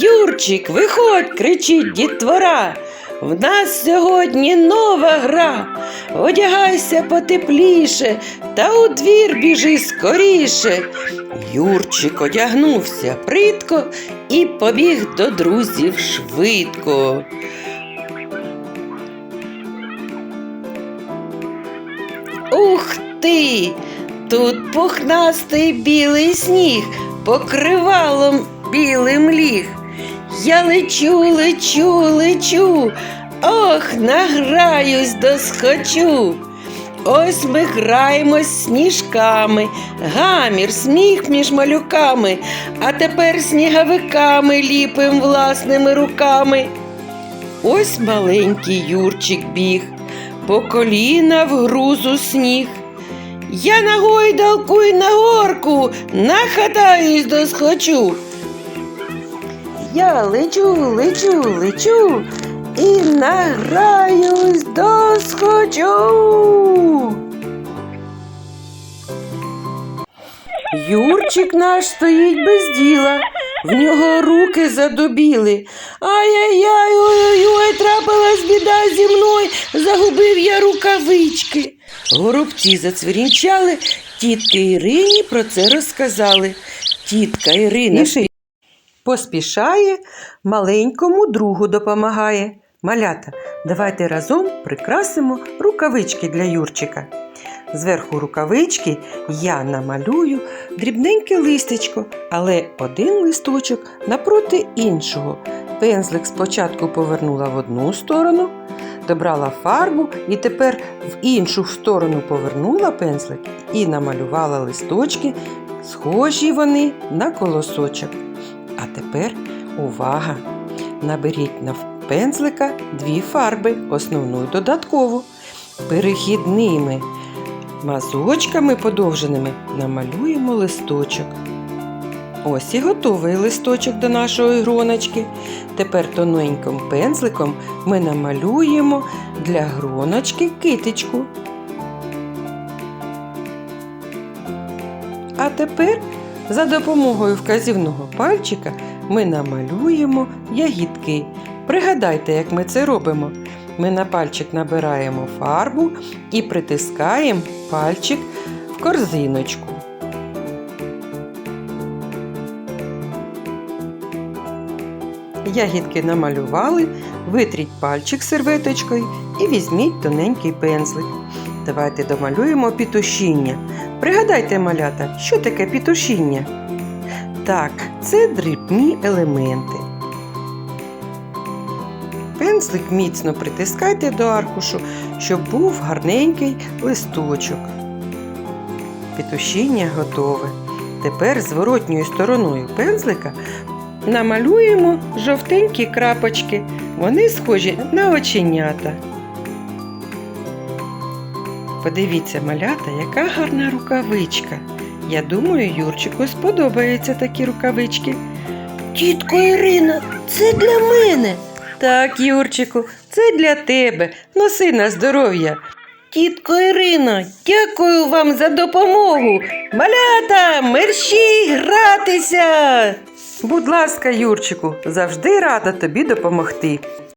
Юрчик, виходь, кричить дітвора. В нас сьогодні нова гра. Одягайся потепліше та у двір біжи скоріше. Юрчик одягнувся притко і побіг до друзів швидко. Ух ти! Тут пухнастий білий сніг, покривалом білим ліг. Я лечу, лечу, лечу, ох, награюсь досхочу. Ось ми граємось сніжками, гамір, сміх між малюками, а тепер сніговиками ліпим власними руками. Ось маленький Юрчик біг, по коліна в грузу сніг. Я на гойдалку й на горку нахадаюсь досхочу. Я лечу, лечу, лечу і награюсь досхочу. Юрчик наш стоїть без діла, в нього руки задубіли. Ай-яй-яй, ой-ой-ой, трапилась біда зі мною, загубив я рукавички. Горобці зацвірінчали, тітки Ірині про це розказали. Тітка Ірина. Поспішає, маленькому другу допомагає. Малята, давайте разом прикрасимо рукавички для Юрчика. Зверху рукавички я намалюю дрібненьке листечко, але один листочок напроти іншого. Пензлик спочатку повернула в одну сторону, добрала фарбу і тепер в іншу сторону повернула пензлик і намалювала листочки, схожі вони на колосочок. Тепер увага! Наберіть на пензлика дві фарби, основну і додаткову. Перехідними мазочками подовженими намалюємо листочок. Ось і готовий листочок до нашої гроночки. Тепер тоненьким пензликом ми намалюємо для гроночки китичку. А тепер за допомогою вказівного пальчика ми намалюємо ягідки. Пригадайте, як ми це робимо. Ми на пальчик набираємо фарбу і притискаємо пальчик в корзиночку. Ягідки намалювали, витріть пальчик серветочкою і візьміть тоненький пензлик. Давайте домалюємо пітушіння. Пригадайте, малята, що таке пітушіння? Так, це дрібні елементи. Пензлик міцно притискайте до аркушу, щоб був гарненький листочок. Петушіння готове. Тепер зворотньою стороною пензлика намалюємо жовтенькі крапочки. Вони схожі на оченята. Подивіться, малята, яка гарна рукавичка. Я думаю, Юрчику сподобаються такі рукавички. Тітко Ірина, це для мене. Так, Юрчику, це для тебе. Носи на здоров'я. Тітко Ірино, дякую вам за допомогу. Малята, мерщій гратися. Будь ласка, Юрчику, завжди рада тобі допомогти.